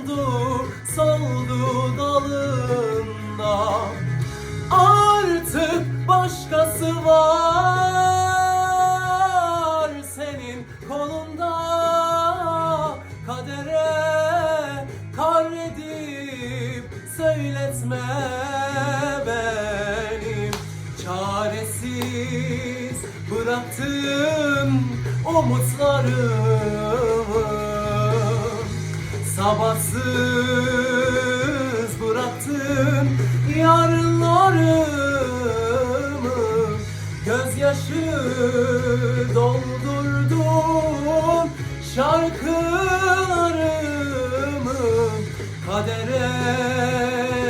Soldu, soldu dalında. Artık başkası var Senin kolunda. Kadere kahredip Söyletme beni. Çaresiz bıraktım umutlarım. Sabahsız bıraktım yarınlarımı Gözyaşı doldurdum şarkılarımı Kadere